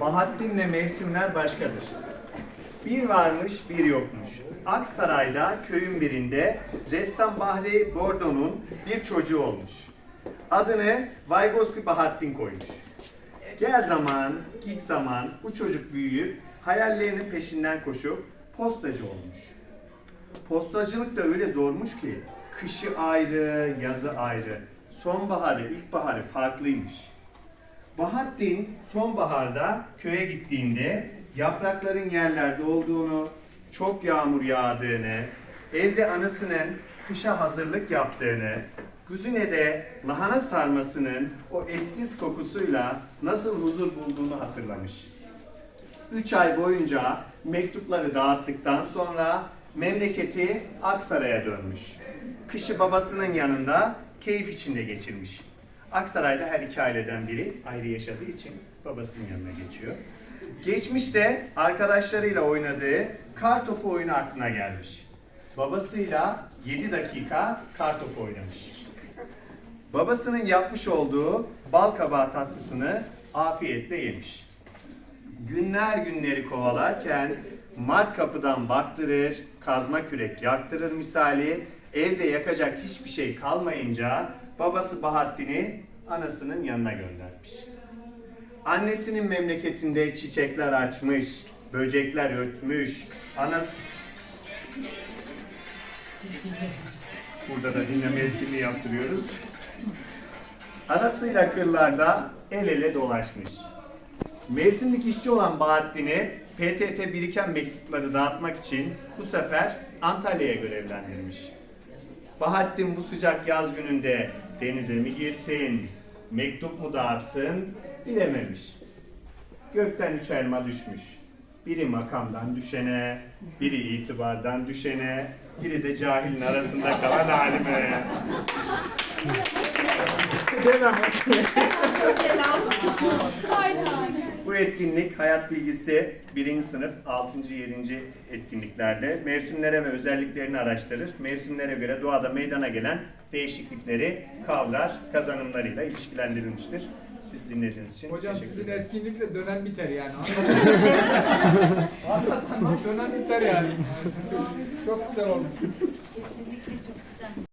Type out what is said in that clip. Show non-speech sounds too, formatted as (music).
Bahattin'le mevsimler başkadır. Bir varmış bir yokmuş. Aksaray'da köyün birinde ressam Bahri Bordo'nun bir çocuğu olmuş. Adını Vygotsky Bahattin koymuş. Gel zaman, git zaman bu çocuk büyüyüp hayallerinin peşinden koşup postacı olmuş. Postacılık da öyle zormuş ki kışı ayrı, yazı ayrı, sonbaharı, ilkbaharı farklıymış. Bahattin sonbaharda köye gittiğinde yaprakların yerlerde olduğunu, çok yağmur yağdığını, evde anasının kışa hazırlık yaptığını, Güzine'de lahana sarmasının o eşsiz kokusuyla nasıl huzur bulduğunu hatırlamış. Üç ay boyunca mektupları dağıttıktan sonra memleketi Aksaray'a dönmüş. Kışı babasının yanında keyif içinde geçirmiş. Aksaray'da her iki aileden biri ayrı yaşadığı için babasının yanına geçiyor. Geçmişte arkadaşlarıyla oynadığı kar topu oyunu aklına gelmiş. Babasıyla 7 dakika kar topu oynamış. Babasının yapmış olduğu bal kabağı tatlısını afiyetle yemiş günler günleri kovalarken mart kapıdan baktırır, kazma kürek yaktırır misali, evde yakacak hiçbir şey kalmayınca babası Bahattin'i anasının yanına göndermiş. Annesinin memleketinde çiçekler açmış, böcekler ötmüş, anası... Burada da dinleme etkinliği yaptırıyoruz. Anasıyla kırlarda el ele dolaşmış. Mevsimlik işçi olan Bahattin'i PTT biriken mektupları dağıtmak için bu sefer Antalya'ya görevlendirmiş. Bahattin bu sıcak yaz gününde denize mi girsin, mektup mu dağıtsın bilememiş. Gökten üç elma düşmüş. Biri makamdan düşene, biri itibardan düşene, biri de cahilin arasında kalan halime. Demem. Bu etkinlik hayat bilgisi 1. sınıf 6. 7. etkinliklerde mevsimlere ve özelliklerini araştırır. Mevsimlere göre doğada meydana gelen değişiklikleri kavrar, kazanımlarıyla ilişkilendirilmiştir. Biz dinlediğiniz için Hocam teşekkür sizin ederiz. etkinlikle dönem biter yani. (laughs) Anlat anlat dönem biter yani. (laughs) Çok güzel olmuş.